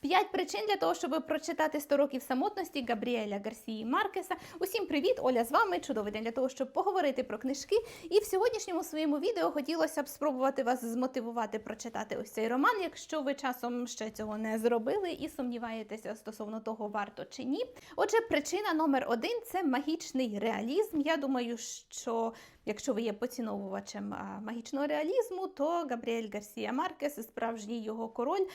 П'ять причин для того, щоб прочитати 100 років самотності Габріеля Гарсії Маркеса. Усім привіт! Оля з вами. Чудовий день для того, щоб поговорити про книжки. І в сьогоднішньому своєму відео хотілося б спробувати вас змотивувати прочитати ось цей роман, якщо ви часом ще цього не зробили і сумніваєтеся стосовно того, варто чи ні. Отже, причина номер один це магічний реалізм. Я думаю, що якщо ви є поціновувачем магічного реалізму, то Габріель Гарсія Маркес, справжній його король,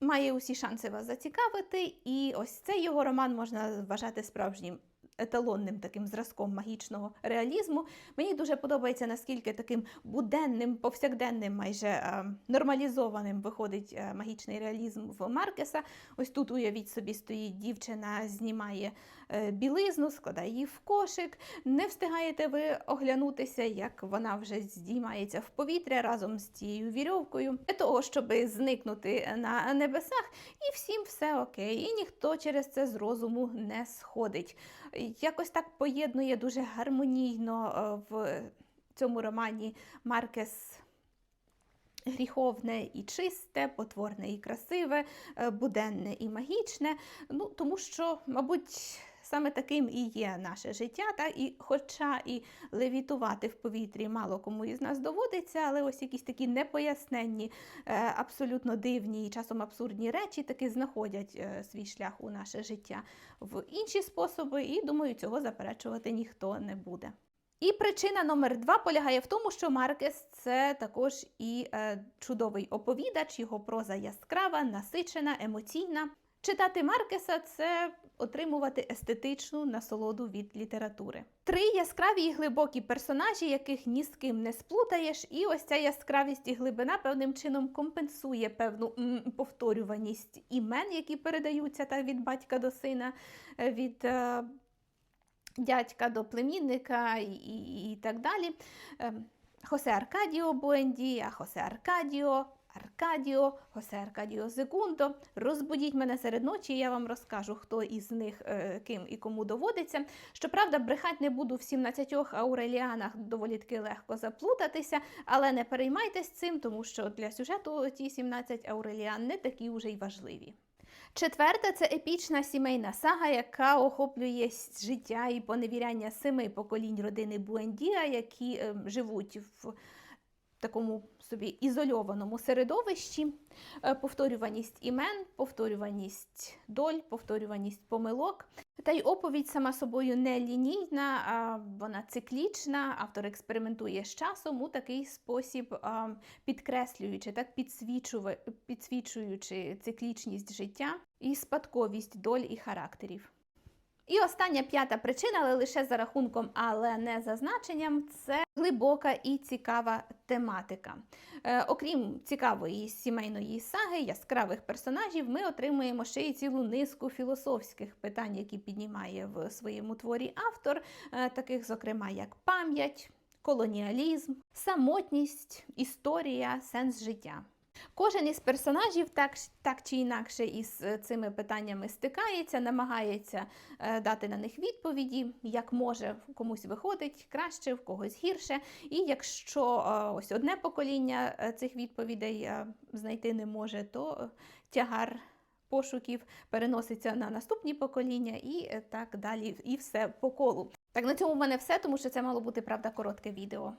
має усі шанси вас зацікавити, і ось цей його роман можна вважати справжнім еталонним таким зразком магічного реалізму. Мені дуже подобається, наскільки таким буденним, повсякденним, майже е, нормалізованим виходить е, магічний реалізм в Маркеса. Ось тут, уявіть собі, стоїть дівчина, знімає е, білизну, складає її в кошик. Не встигаєте ви оглянутися, як вона вже здіймається в повітря разом з цією вірьовкою, для того, щоб зникнути на небесах, і всім все окей. І ніхто через це з розуму не сходить. Якось так поєднує дуже гармонійно е, в цьому романі Маркес. Гріховне і чисте, потворне і красиве, е, буденне і магічне. Ну, тому що, мабуть, саме таким і є наше життя. Та? І хоча і левітувати в повітрі мало кому із нас доводиться, але ось якісь такі непоясненні, е, абсолютно дивні і часом абсурдні речі таки знаходять е, свій шлях у наше життя в інші способи, і думаю, цього заперечувати ніхто не буде. І причина номер два полягає в тому, що Маркес це також і е, чудовий оповідач, його проза яскрава, насичена, емоційна. Читати Маркеса це отримувати естетичну насолоду від літератури. Три яскраві і глибокі персонажі, яких ні з ким не сплутаєш, і ось ця яскравість і глибина певним чином компенсує певну м, повторюваність імен, які передаються так, від батька до сина, е, від. Е, дядька до племінника і, і, і так далі. Ем, Хосе Аркадіо Буендія, Хосе Аркадіо, Аркадіо, Хосе Аркадіо Зекундо. Розбудіть мене серед ночі, і я вам розкажу, хто із них е, ким і кому доводиться. Щоправда, брехать не буду в 17 Ауреліанах доволі таки легко заплутатися, але не переймайтесь цим, тому що для сюжету ті 17 Ауреліан не такі вже й важливі. Четверте це епічна сімейна сага, яка охоплює життя і поневіряння семи поколінь родини Буендіа, які е, живуть в такому собі ізольованому середовищі. Е, Повторюваність імен, повторюваність доль, повторюваність помилок. Та й оповідь сама собою не лінійна, а вона циклічна. Автор експериментує з часом у такий спосіб, підкреслюючи, так підсвічуючи циклічність життя і спадковість доль і характерів. І остання п'ята причина, але лише за рахунком, але не за значенням, це глибока і цікава тематика. Е, окрім цікавої сімейної саги, яскравих персонажів, ми отримуємо ще й цілу низку філософських питань, які піднімає в своєму творі автор, е, таких, зокрема, як пам'ять, колоніалізм, самотність, історія, сенс життя. Кожен із персонажів так, так чи інакше із е, цими питаннями стикається, намагається е, дати на них відповіді, як може комусь виходить краще, в когось гірше. І якщо е, ось одне покоління цих відповідей знайти не може, то тягар пошуків переноситься на наступні покоління і так далі, і все по колу. Так, на цьому в мене все, тому що це мало бути правда коротке відео.